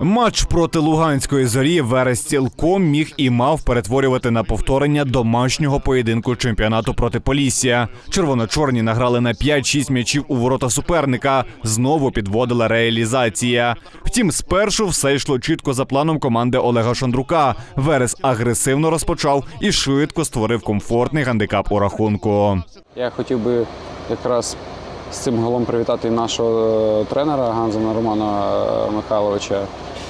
Матч проти Луганської зорі Верес цілком міг і мав перетворювати на повторення домашнього поєдинку чемпіонату проти Полісся. Червоно-чорні награли на 5-6 м'ячів у ворота суперника. Знову підводила реалізація. Втім, спершу все йшло чітко за планом команди Олега Шандрука. Верес агресивно розпочав і швидко створив комфортний гандикап у рахунку. Я хотів би якраз з цим голом привітати нашого е, тренера Ганзена Романа е, Михайловича,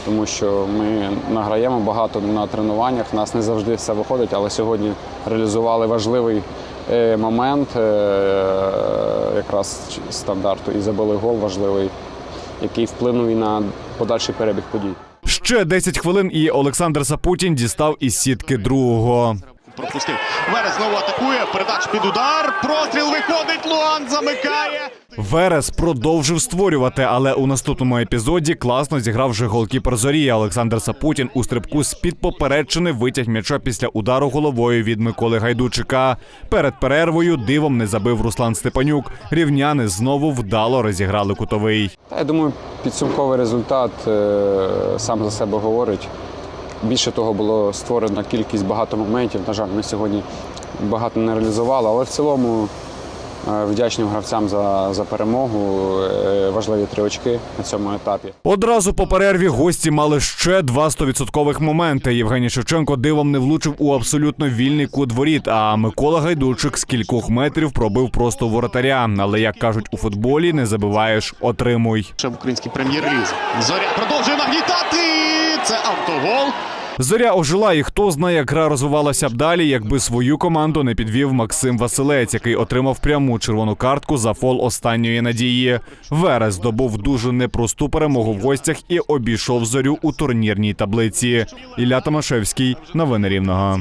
тому що ми награємо багато на тренуваннях. Нас не завжди все виходить, але сьогодні реалізували важливий е, момент якраз стандарту і забили гол важливий, який вплинув і на подальший перебіг подій. Ще 10 хвилин, і Олександр Сапутін дістав із сітки другого. Пропустив. Верес знову атакує. Передач під удар. Простріл виходить. Луан замикає. Верес продовжив створювати, але у наступному епізоді класно зіграв вже голкіпер зорі. Олександр Сапутін у стрибку з під попередчини витяг м'яча після удару головою від Миколи Гайдучика. Перед перервою дивом не забив Руслан Степанюк. Рівняни знову вдало розіграли кутовий. Я думаю, підсумковий результат е, сам за себе говорить. Більше того, було створено кількість багато моментів. На жаль, ми сьогодні багато не реалізували, але в цілому е, вдячним гравцям за, за перемогу. Е, Важливі три очки на цьому етапі. Одразу по перерві гості мали ще два стовідсоткових моменти. Євгеній Шевченко дивом не влучив у абсолютно вільний кут воріт. А Микола Гайдучик з кількох метрів пробив просто воротаря. Але як кажуть у футболі, не забиваєш, отримуй. Ще в українській прем'єр-лізі. Зоря продовжує нагнітати. Це автогол. Зоря ожила, і хто знає, як гра розвивалася б далі, якби свою команду не підвів Максим Василець, який отримав пряму червону картку за фол останньої надії. Верес здобув дуже непросту перемогу в гостях і обійшов зорю у турнірній таблиці. Ілля Томашевський, новини рівного.